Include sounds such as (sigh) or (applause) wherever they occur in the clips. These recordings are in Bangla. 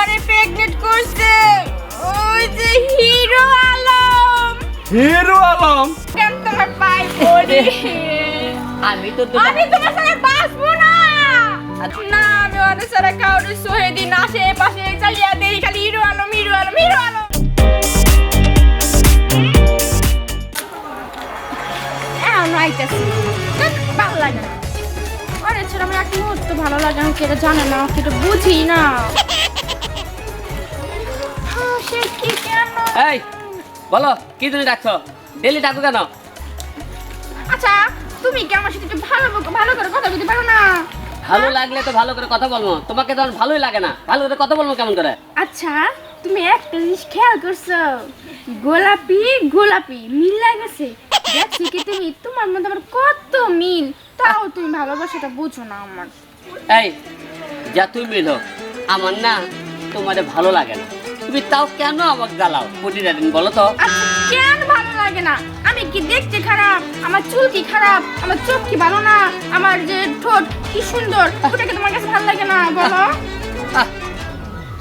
আমারে প্রেগনেন্ট করছে। ওই যে হিরো আলম। হিরো আলম? কেন তোমার পাই পড়ি? আমি তো আমি তোমার সাথে বাঁচবো না। না আমি অনেক সারা কাউরে সহে দিন আসে পাশে চালিয়ে দেই খালি hero Alam hero Alam hero Alam. এখন ভালো লাগে না। আরে ছেলে আমার এক মুহূর্ত ভালো লাগে না কেটে জানে না কেটে বুঝি না। এই বলো কি তুমি ডাকছো? ডেলি ডাকো কেন? আচ্ছা তুমি কি আমার সাথে একটু ভালো ভালো করে কথা বলতে পারো না? ভালো লাগলে তো ভালো করে কথা বলব। তোমাকে তো আমার ভালোই লাগে না। ভালো করে কথা বলব কেমন করে? আচ্ছা তুমি একটা জিনিস খেয়াল করছ। গোলাপি গোলাপি মিল লাগেছে দেখছি কি তুমি? তোমার মধ্যে আবার কত মিল? তাও তুমি ভালোবাসাটা বুঝো না আমার। এই যা তুই মিলো আমার না তোমার ভালো লাগে না। তুমি তাও কেন আমাকে জ্বালাও? প্রতিটা দিন বলো তো। আচ্ছা কেন ভালো লাগে না? আমি কি দেখতে খারাপ? আমার চুল কি খারাপ? আমার চোখ কি ভালো না? আমার যে ঠোঁট কি সুন্দর? ওটা কি তোমার কাছে ভালো লাগে না? বলো।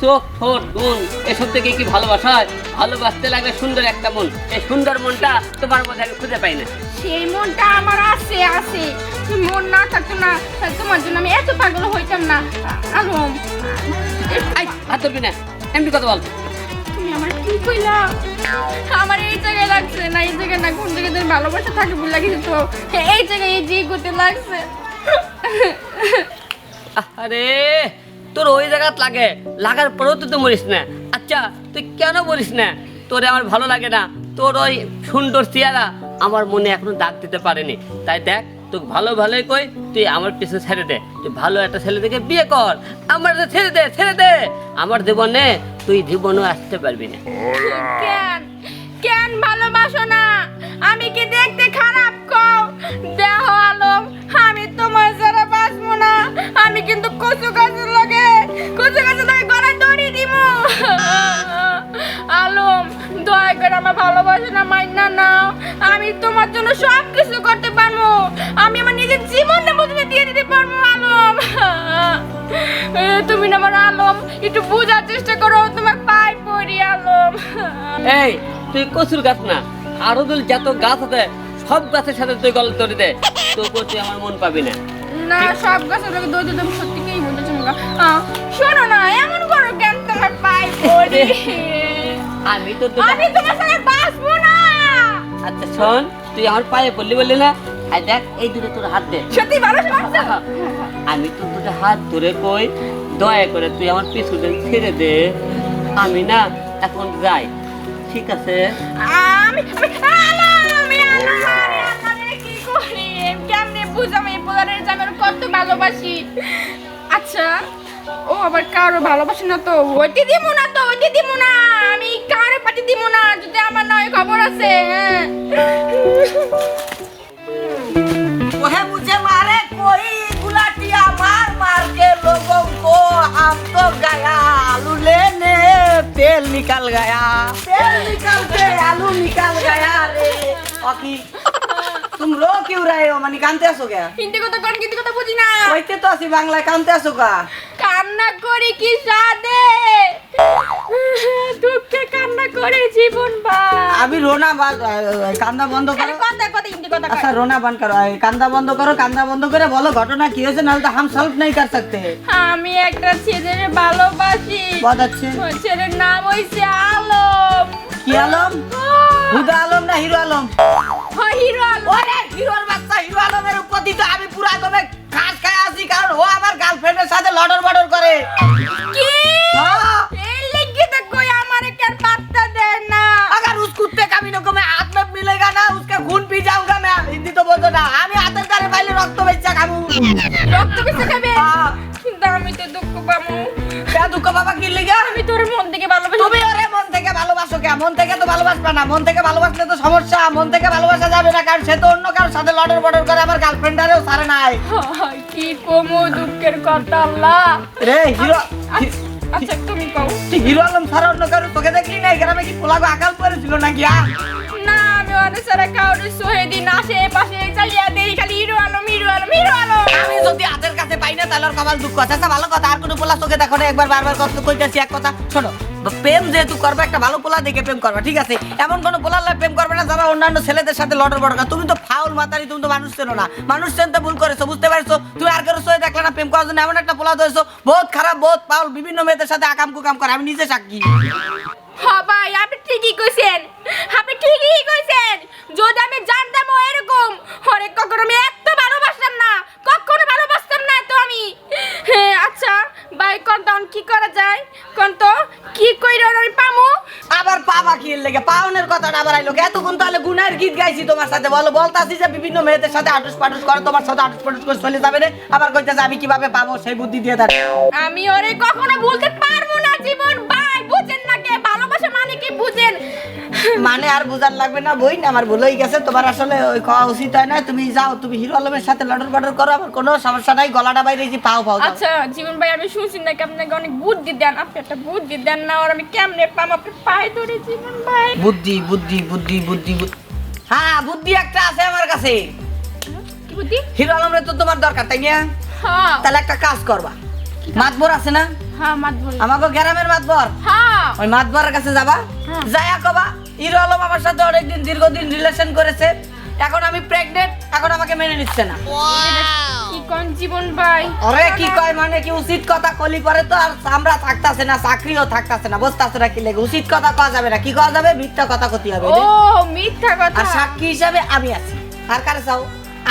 চোখ ঠোঁট গুণ এসব থেকে কি ভালোবাসা হয়? ভালোবাসতে লাগে সুন্দর একটা মন। এই সুন্দর মনটা তোমার মধ্যে আমি খুঁজে পাই না। সেই মনটা আমার আছে আছে। তুমি মন না থাকতো না তোমার জন্য আমি এত পাগল হইতাম না। আলম। হাত ধরবি না। এমনি কথা বল তুমি আমার কি কইলা? আমার এই জায়গায় লাগছে না এই জায়গায় না কোন জায়গায় যেন ভালোবাসা থাকে বলে লাগিছে তো এই জায়গায় এই যে করতে লাগছে। আরে তোর ওই জায়গাত লাগে লাগার পরেও তো তুই মরিস না। আচ্ছা তুই কেন বলিস না? তোরে আমার ভালো লাগে না। তোর ওই সুন্দর চেহারা আমার মনে এখনও দাগ দিতে পারেনি। তাই দেখ তোকে ভালো ভালোই কই, তুই আমার পিছনে ছেড়ে দে। তুই ভালো একটা ছেলে থেকে বিয়ে কর। আমার ছেড়ে দে ছেড়ে দে। আমার জীবনে তুই জীবনও আসতে পারবি না। কেন? কেন ভালোবাসো না? একটু বোঝার চেষ্টা করো তোমার পায়ে পড়ি আলম এই তুই কচুর গাছ না আরও দল যত গাছ আছে সব গাছের সাথে তুই গল্প তৈরি দে তোকে তুই আমার মন পাবি না। না সব গাছের লোকে দৌড় তুমি সত্যি কি বলতেছো মুখা শোনো না এমন করো কেন তোমার পায়ে পড়ি? (laughs) আমি তো আমি তোমার সাথে বাঁচবো না। আচ্ছা শোন তুই আমার পায়ে পড়লি বললি না? আর দেখ এই দূরে তোর হাত দে। সত্যি ভালো আমি তো তোকে হাত ধরে কই দয়া করে তুই আমার পিছুটা ছেড়ে দে। আমি না এখন যাই, ঠিক আছে? আমি কি করি? কেমনে বুঝাম এই যে আমি কত ভালোবাসি? আচ্ছা ও আবার কারও ভালোবাসে না তো? ওইটি দিব না তো, ওইটি দিব না। আমি কারও পাটি দিব না, যদি আমার নয় খবর আছে হ্যাঁ। मार के लोगों को हम तो गया आलू लेने तेल निकल गया तेल निकल के आलू निकल गया रे ओकी तुम रो क्यों रहे हो मानी कांते आसो क्या হিন্দি কথা কোন হিন্দি কথা বুঝি না কইতে তো আসি বাংলায় কানতে আসো কা কান্না করি কি সাদে দুঃখে কান্না করে জীবন বা আমি রোনা বাদ কান্দা বন্ধ করো কথা কথা হিন্দি কথা কয়। আচ্ছা रोना बंद करो এই কান্দা বন্ধ করো কান্দা বন্ধ করে বলো ঘটনা কি হয়েছে নাহলে তো हम सॉल्व नहीं कर सकते আমি একটা ছেলের ভালোবাসি बहुत अच्छे ওই ছেলের নাম হইছে আলম কি আলম হুদা আলম না হিরো আলম হয় হিরো আলম ওরে হিরোর বাচ্চা হিরো আলমের উপদি তো আমি পুরা একদমে ঘাস খায় আছি কারণ ও আমার গার্লফ্রেন্ডের সাথে লডর বডর করে কি हाँ, এই লিখে তো কই আমারে কেন পাত্তা দেয় না अगर उस कुत्ते का भी को मैं কি লিগা আমি তোর মন থেকে ভালোবাসি। তুমি ওরে মন থেকে ভালোবাসো কে? মন থেকে তো ভালোবাসবে না। মন থেকে ভালোবাসলে তো সমস্যা। মন থেকে ভালোবাসা যাবে না কারণ সে তো অন্য কারোর সাথে লডর বডর করে আমার গার্লফ্রেন্ডারেও সারে নাই। কি কমো দুঃখের কথা আল্লাহ। রে হিরো আচ্ছা, আচ্ছা তুমি কও। হিরো আলম সারা অন্য কারও তোকে দেখলি না গ্রামে কি পোলাগো আকাল পড়েছিল নাকি না আমি আলো সারা কাউরে সোহেদিন আসে দুঃখ আচ্ছা ভালো কথা, আর কোনো পোলা চোখে দেখো একবার, বারবার কষ্ট কইতেছি, এক কথা। শোনো, প্রেম যেহেতু করবে, একটা ভালো পোলা দেখে প্রেম করবে, ঠিক আছে? এমন কোনো লাগে প্রেম করবে না, যারা অন্যান্য ছেলেদের সাথে লটর বড় তুমি তো ফাউল মাতারি, তুমি তো মানুষ চেনো না। মানুষ চেনতে ভুল করেছ, বুঝতে পারছ? তুমি আর কারও দেখলে না, প্রেম করার জন্য এমন একটা পোলা ধরেছো। বহুত খারাপ, বহুত ফাউল, বিভিন্ন মেয়েদের সাথে আকাম কুকাম করে। আমি নিজে সাক্ষী। হ্যাঁ আপনি ঠিকই কইছেন। আপনি ঠিকই কইছেন। যদি আমি জানতাম এরকম, হরে কখনো আমি এত ভালোবাসতাম না কখনো ভালোবাসতাম না তো আমি হ্যাঁ আচ্ছা ভাই কোন তখন কি করা যায় কোন তো কি কইরা আমি পামু আবার এর লেগে পাওনের কথাটা আবার আইলো এতক্ষণ তাহলে গুনার গীত গাইছি তোমার সাথে, বলো, বলতাছি যে বিভিন্ন মেয়েদের সাথে আটুস পাটুস করে, তোমার সাথে আটুস পাটুস করে চলে যাবে রে। আবার কইতেছে, আমি কীভাবে পাবো সেই বুদ্ধি দিয়ে দেন আমি ওরে কখনো ভুলতে মানে আর বুঝার লাগবে না বই না আমার ভুল হয়ে গেছে তোমার আসলে ওই খাওয়া উচিত হয় না তুমি যাও তুমি হিরো আলমের সাথে লটর বটর করো আমার কোনো সমস্যা নাই গলাটা বাইরে যে পাও পাও আচ্ছা জীবন ভাই আমি শুনছি নাকি আপনাকে অনেক বুদ্ধি দেন আপনি একটা বুদ্ধি দেন না আর আমি কেমনে পাম? আপনি পায়ে ধরে জীবন ভাই। বুদ্ধি বুদ্ধি বুদ্ধি বুদ্ধি। হ্যাঁ বুদ্ধি একটা আছে আমার কাছে। কি বুদ্ধি? হিরো আলমের তো তোমার দরকার তাই না? হ্যাঁ। তাহলে একটা কাজ করবা। মাতবর আছে না? হ্যাঁ মাত বলি আমাকে গ্রামের মাতবর। হ্যাঁ। ওই মাতবরের কাছে যাবা হ্যাঁ। যায়া কবা আলম আমার সাথে অনেকদিন দীর্ঘদিন রিলেশন করেছে। এখন আমি প্রেগনেন্ট এখন আমাকে মেনে নিচ্ছে না। কি কোন জীবন ভাই? আরে কি কয় মানে কি উচিত কথা কলি পরে তো আর আমরা থাকতাছে না চাকরিও থাকতাছে না বসতাছে না কি লেগে? উচিত কথা কওয়া যাবে না কি কওয়া যাবে? মিথ্যা কথা কতি হবে ও মিথ্যা কথা। আর সাক্ষী হিসাবে আমি আছি। আর কারে চাও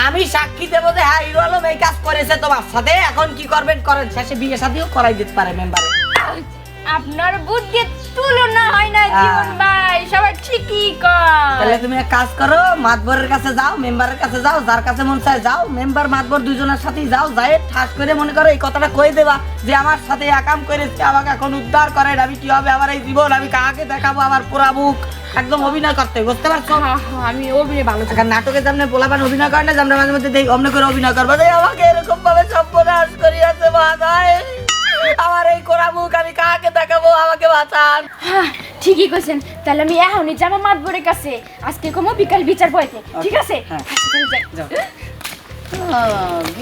আমি সাক্ষী দেবো যে হ্যাঁ হিরো আলম এই কাজ করেছে তোমার সাথে এখন কি করবেন? করেন শেষে বিয়ে শাদিও করাই দিতে পারে মেম্বারে আপনার বুদ্ধি তুলনা হয় না। জীবন ভাই সবাই ঠিকই তাহলে তুমি এক কাজ করো মাতবরের কাছে যাও মেম্বারের কাছে যাও যার কাছে মন চায় যাও মেম্বার মাতবর দুজনের সাথেই যাও যাই ঠাস করে মনে করো এই কথাটা কয়ে দেবা যে আমার সাথে একাম করেছে আমাকে এখন উদ্ধার করেন আমি কি হবে আমার এই জীবন? আমি কাকে দেখাবো আমার পোড়া মুখ? একদম অভিনয় করতে বুঝতে পারছ? হ্যাঁ হ্যাঁ আমি অভিনয় ভালো এখন নাটকে যেমন বলাবান অভিনয় করে না যেমন মাঝে মধ্যে দেখি অমনে করে অভিনয় করব। আমাকে এরকম ভাবে সর্বনাশ করিয়াছে বাধায় আমার এই কোড়া মুখ আমি কাকে দেখাবো? আমাকে বাঁচান। হ্যাঁ, ঠিকই কইছেন। তাহলে আমি এখনই যাব মাতবরের কাছে। আজকে কমো বিকাল বিচার বইতে ঠিক আছে? হ্যাঁ। আচ্ছা।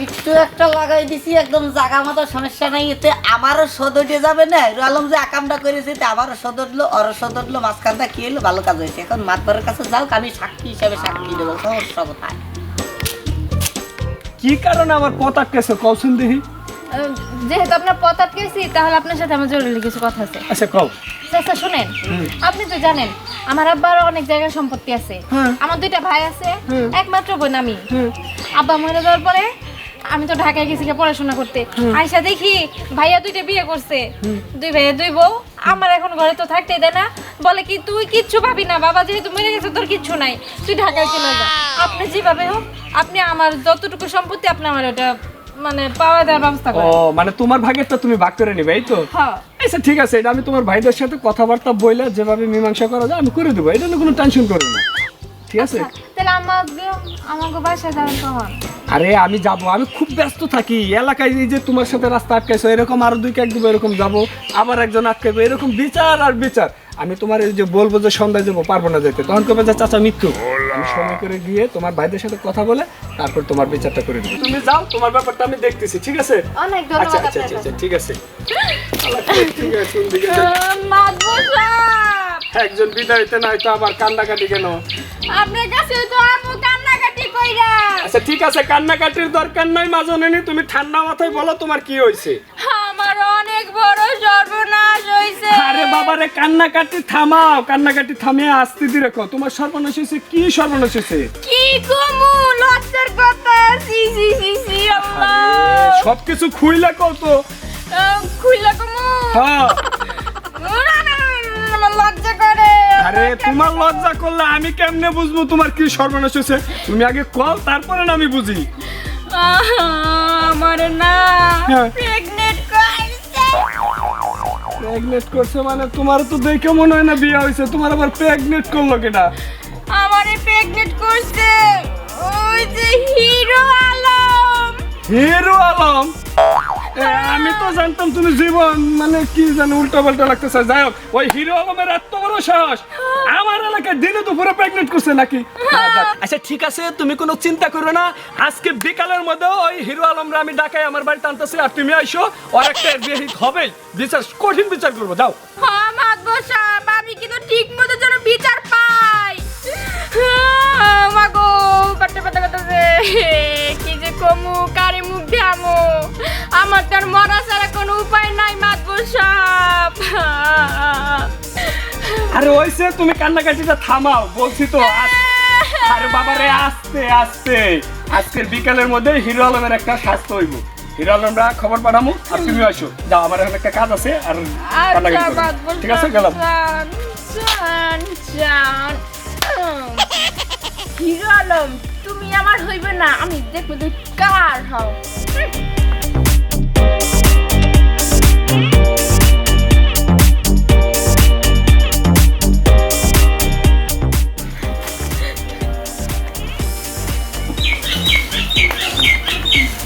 একটু একটা লাগাই দিছি একদম জাগা মতো সমস্যা নাই। এতে আমারও যাবে না। হিরো আলম যে আকামটা করেছে এতে আমারও সদ উঠল ওর মাঝখানটা কি হলো? ভালো কাজ হয়েছে। এখন মাতবরের কাছে যাও আমি সাক্ষী হিসাবে সাক্ষী দেবো সমস্যা কোথায়? কি কারণে আমার পথ আটকেছে কৌশল দেখি। যেহেতু আপনার পথ আটকেছি তাহলে আপনার সাথে আমার জরুরি কিছু কথা আছে। আচ্ছা কও। চাচা শুনেন। আপনি তো জানেন আমার আব্বার অনেক জায়গায় সম্পত্তি আছে। আমার দুইটা ভাই আছে একমাত্র বোন আমি। আব্বা মরে যাওয়ার পরে আমি তো ঢাকায় গেছি পড়াশোনা করতে। আইসা দেখি ভাইয়া দুইটা বিয়ে করছে। দুই ভাইয়া দুই বউ। আমার এখন ঘরে তো থাকতে দেয় না। বলে কি তুই কিচ্ছু ভাবি না বাবা যেহেতু মরে গেছে তোর কিচ্ছু নাই। তুই ঢাকায় চলে যা। আপনি যেভাবে হোক আপনি আমার যতটুকু সম্পত্তি আপনি আমার ওটা মানে পাওয়া দেওয়ার ব্যবস্থা ও মানে তোমার ভাগেরটা তুমি ভাগ করে নিবে এই তো? হ্যাঁ। আচ্ছা ঠিক আছে এটা আমি তোমার ভাইদের সাথে কথাবার্তা বইলে যেভাবে মীমাংসা করা যায় আমি করে দেবো এটা নিয়ে কোনো টেনশন করো না। ঠিক আছে? তাহলে আমাকে যাবেন কখন আরে আমি যাব আমি খুব ব্যস্ত থাকি। এলাকায় এই যে তোমার সাথে রাস্তা আটকাইছো এরকম আরও দুই এক দেবো এরকম যাব আবার একজন আটকাইবো এরকম বিচার আর বিচার। আমি তোমার এই যে বলব যে সন্ধ্যায় যাব পারব না যেতে। তখন কবে যে চাচা মৃত্যু। আমি সময় করে গিয়ে তোমার ভাইদের সাথে কথা বলে তারপর তোমার বিচারটা করে দেবো। তুমি যাও তোমার ব্যাপারটা আমি দেখতেছি ঠিক আছে? অনেক আচ্ছা আচ্ছা আচ্ছা ঠিক আছে। ঠিক একজন বিদায়তে নাই তো আবার কান্নাকাটি কেন? আপনার কাছে তো আমু কান্নাকাটি কইরা। আচ্ছা ঠিক আছে কান্নাকাটির দরকার নাই মাজনেনি তুমি ঠান্ডা মাথায় বলো তোমার কি হয়েছে। আমার অনেক বড় সর্বনাশ হইছে। আরে বাবারে কান্নাকাটি থামাও কান্নাকাটি থামিয়ে আসতে দি রেখো তোমার সর্বনাশ হয়েছে কি সর্বনাশ হয়েছে কি কমু লজ্জার কথা সি সি সি সি আল্লাহ। সবকিছু খুইলে কও তো। খুইলা কমু। হ্যাঁ। লজ্জা করে। আরে তোমার লজ্জা করলে আমি কেমনে বুঝব তোমার কি সর্বনাশ হয়েছে তুমি আগে কল তারপরে না আমি বুঝি। আমার না হ্যাঁ। প্রেগনেট করছে মানে তোমার তো দেখে মনে হয় না বিয়ে হয়েছে তোমার আবার প্রেগনেট করল কেটা আমারে প্রেগনেন্ট করছে। ওই যে হিরো আলম। হিরো আলম? আমি তো জানতাম তুমি জীবন মানে কি জানো উল্টো পাল্টা লাগতেছে। যাই হোক ওই হিরো আলমের এত বড় সাহস আমার এলাকায় দিনে দুপুরে প্রেগনেন্ট করছে নাকি? আচ্ছা ঠিক আছে তুমি কোনো চিন্তা করো না। আজকে বিকালের মধ্যে ওই হিরো আলমরা আমি ডাকাই আমার বাড়িতে আনতেছি আর তুমি আইসো ওর একটা বিয়ে হবে। বিচার কঠিন বিচার করব যাও। হ্যাঁ সাহেব আমি কিন্তু ঠিক মতো যেন বিচার পাই। হ্যাঁ, মাগো পাটে পাটে করতেছে কি যে কমু কারে মুখ দিয়ামু আমার তো আর মরা ছাড়া কোনো উপায় নাই মাতবর সাহেব আরে ওইসে তুমি কান্নাকাটিটা থামাও বলছি তো আরে বাবা রে আস্তে আস্তে। আজকের বিকালের মধ্যে হিরো আলমের একটা স্বাস্থ্য হইব। হিরো আলমরা খবর পাঠামু আর তুমি আসো। যাও আমার এখন একটা কাজ আছে আর কান্নাকাটি আচ্ছা ঠিক আছে গেলাম। হিরো আলম তুমি আমার হইবে না আমি দেখব তুই কার হও।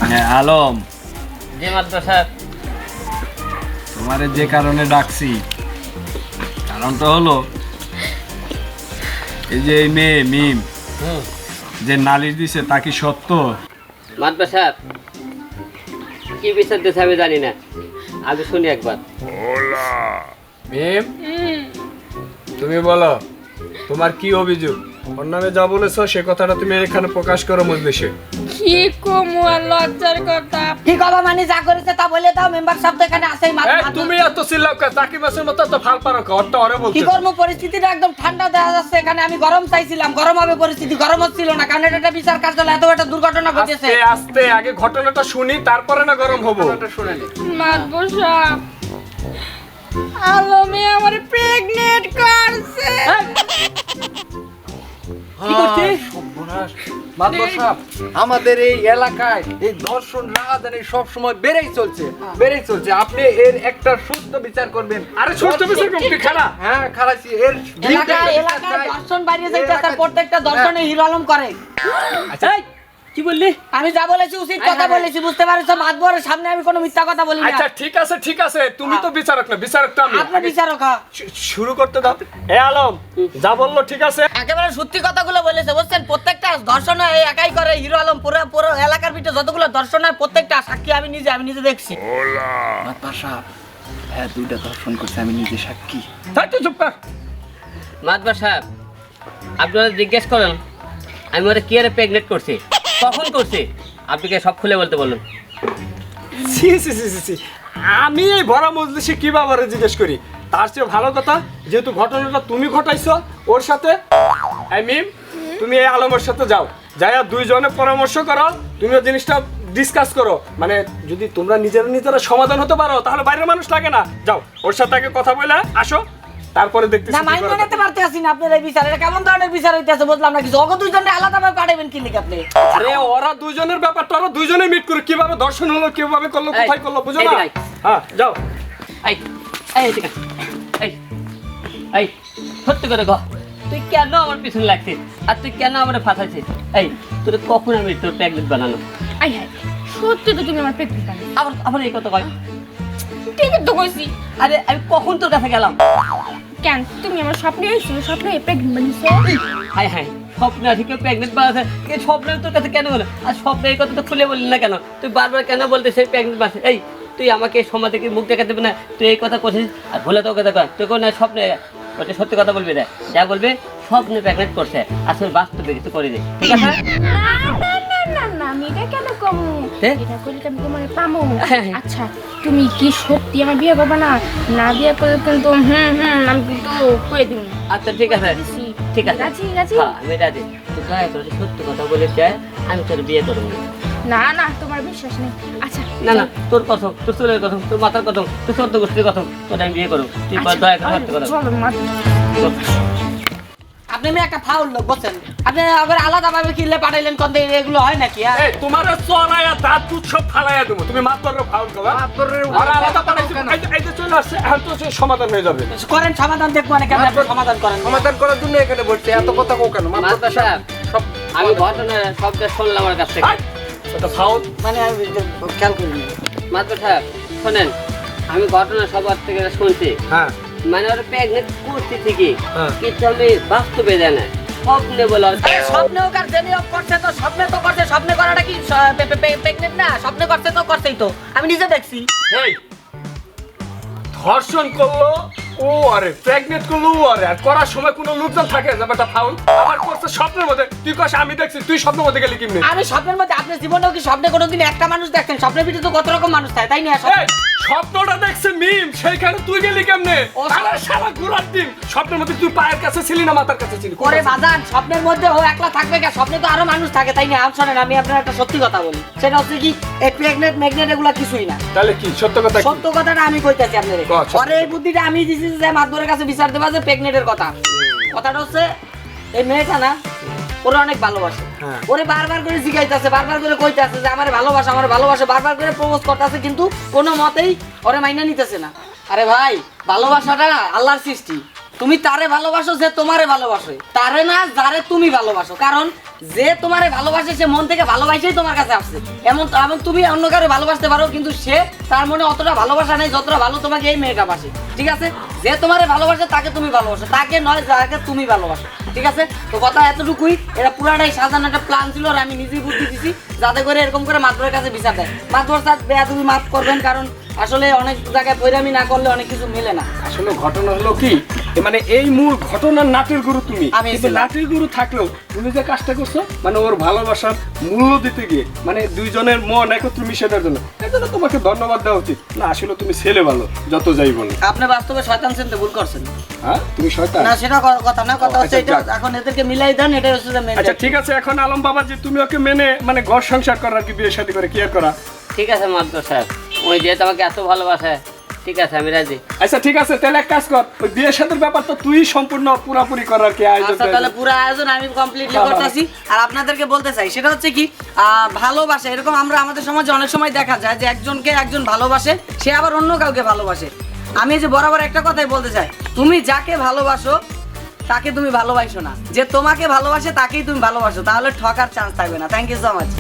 হ্যাঁ আলম জি তোমারে যে কারণে ডাকছি কারণটা হলো এই যে এই মেয়ে মিম। হুম। যে নালিশ দিছে তা কি সত্য? সাহেব কি বিচার দিতে আমি জানি না। আমি শুনি একবার। মিম তুমি বলো। তোমার কি অভিযোগ? ওর নামে যা বলেছ সে কথাটা তুমি এখানে প্রকাশ করো মজলিসে। কি কমু আর লজ্জার কথা। কি কথা মানে যা করেছে তা বলে দাও মেম্বার সাহেব তো এখানে আসেই মাত্র এই, তুমি এত চিল্লাও কে তাকি মাসের মতো তো ফাল পারো কে? ওরটা ওরে কি করব? পরিস্থিতিটা একদম ঠান্ডা দেখা যাচ্ছে। এখানে আমি গরম চাইছিলাম গরম হবে পরিস্থিতি গরম হচ্ছিল না। কারণ এটা বিচার কার্যালয় এত একটা দুর্ঘটনা ঘটেছে। আস্তে আস্তে আগে ঘটনাটা শুনি তারপরে না গরম হব। মাতবর সাহেব আলমে আমার প্রেগনেন্ট করছে। কি করছি আমাদের এই এলাকায় এই ধর্ষণ রাগাদানি সব সময় বেড়েই চলছে বেড়েই চলছে। আপনি এর একটা সুস্থ বিচার করবেন। আরে সুস্থ বিচার করবি কি খারাপ হ্যাঁ খারাপি এর এলাকায় এলাকায় বাড়িয়ে এলাকায়- প্রত্যেকটা দর্শনে হিরো আলম করে। এই, কি বললি? আমি যা বলেছি উচিত কথা বলেছি বুঝতে পারছ? মাতবরের সামনে আমি কোনো মিথ্যা কথা বলি না। আচ্ছা ঠিক আছে ঠিক আছে। তুমি তো বিচারক না বিচারক তো আমি। আপনি বিচারক হ্যাঁ। শুরু করতে দাও। এ আলম যা বলল ঠিক আছে। একেবারে সত্যি কথাগুলো বলেছে বুঝছেন? প্রত্যেকটা দর্শন এই একাই করে হিরো আলম পুরো পুরো এলাকার ভিতরে যতগুলো দর্শন হয় প্রত্যেকটা সাক্ষী আমি নিজে আমি নিজে দেখছি। হ্যাঁ দুইটা দর্শন করছে আমি নিজে সাক্ষী। তাই তো চুপ কর। মাদবা সাহেব আপনারা জিজ্ঞেস করেন আমি ওরা কি আরে প্রেগনেন্ট করছি? কখন করছি? আপনাকে সব খুলে বলতে বলুন। সি সি সি সি, আমি এই ভরা মজলিসে কি ব্যাপারে জিজ্ঞেস করি? তার চেয়ে ভালো কথা যেহেতু ঘটনাটা তুমি ঘটাইছো ওর সাথে। আই মিম তুমি এই আলমের সাথে যাও। যাইয়া দুইজনে পরামর্শ করো তুমি জিনিসটা ডিসকাস করো। মানে যদি তোমরা নিজেরা নিজেরা সমাধান হতে পারো তাহলে বাইরের মানুষ লাগে না। যাও ওর সাথে আগে কথা বলে আসো। তারপরে দেখতেছি না মাইন্ড নিতে পারতে আসি না আপনার এই বিচার। এটা কেমন ধরনের বিচার হইতেছে বুঝলাম না কিছু। অগ দুইজনটা আলাদাভাবে পাঠাবেন কি লিখে আপনি? আরে ওরা দুইজনের ব্যাপারটা ওরা দুইজনে মিট করে কীভাবে দর্শন হলো কীভাবে করল কোথায় করল বুঝো না? হ্যাঁ যাও। এই এই ঠিক আছে। এই এই সত্যি করে কহ। তুই কেন আমার পিছনে লাগছিস? আর তুই কেন আমার ফাঁসাইছিস? এই তোর কখন আমি তোর প্রেগনেন্ট বানানো? আই হাই সত্যি তো তুমি আমার বানাই আবার আবার এই কথা কয়। ঠিকই তো কইছি আরে আমি কখন তোর কাছে গেলাম? কেন? তুমি আমার স্বপ্নে এসেছ স্বপ্নে প্রেগনেন্ট বানিয়েছো হাই হাই স্বপ্নে আছে কেউ প্রেগনেন্ট বানাচ্ছে কে স্বপ্নে তোর কাছে কেন হলো আর স্বপ্নে এই কথা তো খুলে বললি না কেন? তুই বারবার কেন বলতে সেই প্রেগনেন্ট বানাচ্ছে এই তুই আমাকে সমাজ থেকে মুখ দেখা দেবে না? তুই এই কথা করছিস আর ভুলে তো কথা কর তুই কোন স্বপ্নে ওটা সত্যি কথা বলবি রে? যা বলবে স্বপ্নে প্রেগনেন্ট করছে। আসলে বাস্তবে কিছু করে দে ঠিক আছে? না না না না না আমি এটা কেন কমু? (laughs) হ্যাঁ? এটা করলে আমি তোমার পামু। হ্যাঁ। আচ্ছা তুমি কি সত্যি আমার বিয়ে করবে না? না বিয়ে করলে কিন্তু হুম হুম আমি কিন্তু কয়ে দিব আচ্ছা ঠিক আছে। ঠিক আছে। রাজি রাজি। হ্যাঁ আমি রাজি। তুই দয়া করে সত্যি কথা বলে চাই আমি তোর বিয়ে করব। না। না তোমার বিশ্বাস নেই। আচ্ছা না না তোর কথা তোর চুলের কথা তোর মাথার কথা তোর চোদ্দ গোষ্ঠীর কথা তোর আমি বিয়ে করব। তুই আচ্ছা, দয়া করে সত্যি কথা। আপনি মেয়ে একটা ফাউল লোক বলছেন আপনি আবার আলাদাভাবে কিনলে পাঠাইলেন কোন দিকে এগুলো হয় নাকি হ্যাঁ? এই তোমার চড়াইয়া দাঁত দুধ সব ফালাইয়া দেবো। তুমি মাত্র ফাউল করো মাদবরের আর আলাদা পাঠাইছি। এই যে- চলে আসছে এখন তো সে সমাধান হয়ে যাবে। করেন সমাধান দেখব না কেন আপনি সমাধান করেন। সমাধান করার জন্য এখানে বলছে এত কথা কও কেন? মাস্টার সাহেব সব আমি ঘটনা সবটা শুনলাম আমার কাছ থেকে। ওটা ফাউল? মানে আমি খেয়াল করিনি। মাত্র সাহেব শোনেন আমি ঘটনা সবার থেকে শুনছি। হ্যাঁ। মানে ওরা প্রেগনেন্ট করছি ঠিকই হ্যাঁ। কিন্তু আমি বাস্তবে জানা স্বপ্নে বলা স্বপ্নেও কার জেনে করছে তো স্বপ্নে তো করছে স্বপ্নে করাটা কি প্রেগনেন্ট না? স্বপ্নে করছে তো করছেই তো। আমি নিজে দেখছি। এই ধর্ষণ করল ও আরে করল আরে আর করার সময় কোনো থাকে একটা ফাউল। আমার করছে স্বপ্নের মধ্যে তুই কস আমি দেখছি তুই স্বপ্নের মধ্যে গেলি কিমনে? আমি স্বপ্নের মধ্যে আপনার জীবনেও কি স্বপ্নে কোনোদিন একটা মানুষ দেখছেন? স্বপ্নের ভিতরে তো কত রকম মানুষ থাকে তাই না স্বপ্নটা দেখছে মিম সেইখানে তুই গেলি কেমনে? আরে সারা ঘোরার দিন স্বপ্নের মধ্যে তুই পায়ের কাছে ছিলি না মাথার কাছে ছিলি? বাজান স্বপ্নের মধ্যে ও একলা থাকবে কে? স্বপ্নে তো আরও মানুষ থাকে তাই না? আম শোনেন আমি আপনার একটা সত্যি কথা বলি। সেটা হচ্ছে কি এই প্রেগনেন্ট ম্যাগনেট এগুলা কিছুই না। তাহলে কি সত্য কথা? সত্য কথাটা আমি কইতাছি আপনাদের। পরে এই বুদ্ধিটা আমি দিছি যে মাদবরের কাছে বিচার দেবা যে প্রেগনেন্টের কথা। কথাটা হচ্ছে এই মেয়েটা না ওরা অনেক ভালোবাসে। হ্যাঁ। ওরে বারবার করে জিগাইতেছে বারবার করে কইতাছে যে আমার ভালোবাসা আমার ভালোবাসা বারবার করে প্রপোজ করতেছে কিন্তু কোনো মতেই ওরে মাইনা নিতেছে না। আরে ভাই ভালোবাসাটা আল্লাহর সৃষ্টি। তুমি তারে ভালোবাসো যে তোমারে ভালোবাসে। তারে না যারে তুমি ভালোবাসো। কারণ যে তোমারে ভালোবাসে, সে মন থেকে ভালোবাসেই তোমার কাছে আসছে। এমন এমন তুমি অন্য কারও ভালোবাসতে পারো, কিন্তু সে তার মনে অতটা ভালোবাসা নেই যতটা ভালো তোমাকে এই মেয়েটা বাসে। ঠিক আছে? যে তোমারে ভালোবাসে, তাকে তুমি ভালোবাসো। তাকে নয়, যাকে তুমি ভালোবাসো। ঠিক আছে? তো কথা এতটুকুই। এটা পুরাটাই সাজানো একটা প্ল্যান ছিল আর আমি নিজেই বুদ্ধি দিছি, যাতে করে এরকম করে মাতবরের কাছে বিচার দেয়। মাতবর স্যার বেয়া তুমি মাফ করবেন, কারণ আসলে অনেক জায়গায় বৈরামি না করলে অনেক কিছু মেলে না। আসলে ঘটনা হলো কি মানে এই মূল ঘটনার নাটের গুরু তুমি। কিন্তু নাটের গুরু থাকলেও তুমি যে কাজটা করছ মানে ওর ভালোবাসার মূল্য দিতে গিয়ে মানে দুইজনের মন একত্র মিশে দেওয়ার জন্য এর জন্য তোমাকে ধন্যবাদ দেওয়া উচিত। না আসলে তুমি ছেলে ভালো যত যাই বলো। আপনি বাস্তবে শয়তান চিনতে ভুল করছেন। হ্যাঁ? তুমি শয়তান? না সেটা কথা না কথা হচ্ছে আচ্ছা, এটা এখন এদেরকে মিলাই দেন এটা হচ্ছে যে আচ্ছা ঠিক আছে এখন আলম বাবা যে তুমি ওকে মেনে মানে ঘর সংসার করার কি বিয়ে শাদী করে কি করা? ঠিক আছে মাত্র সাহেব। ওই যে তোমাকে এত ভালোবাসে। ঠিক আছে আমি রাজি। আচ্ছা ঠিক আছে তাহলে এক কাজ কর ওই বিয়ে শাদীর ব্যাপার তো তুই সম্পূর্ণ পুরাপুরি করার কি আয়োজন আচ্ছা তাহলে পুরো আয়োজন আমি কমপ্লিটলি করতেছি। আর আপনাদেরকে বলতে চাই সেটা হচ্ছে কি ভালোবাসা এরকম আমরা আমাদের সমাজে অনেক সময় দেখা যায় যে একজনকে একজন ভালোবাসে সে আবার অন্য কাউকে ভালোবাসে। আমি যে বরাবর একটা কথাই বলতে চাই তুমি যাকে ভালোবাসো তাকে তুমি ভালোবাসো না। যে তোমাকে ভালোবাসে তাকেই তুমি ভালোবাসো। তাহলে ঠকার চান্স থাকবে না। Thank you so much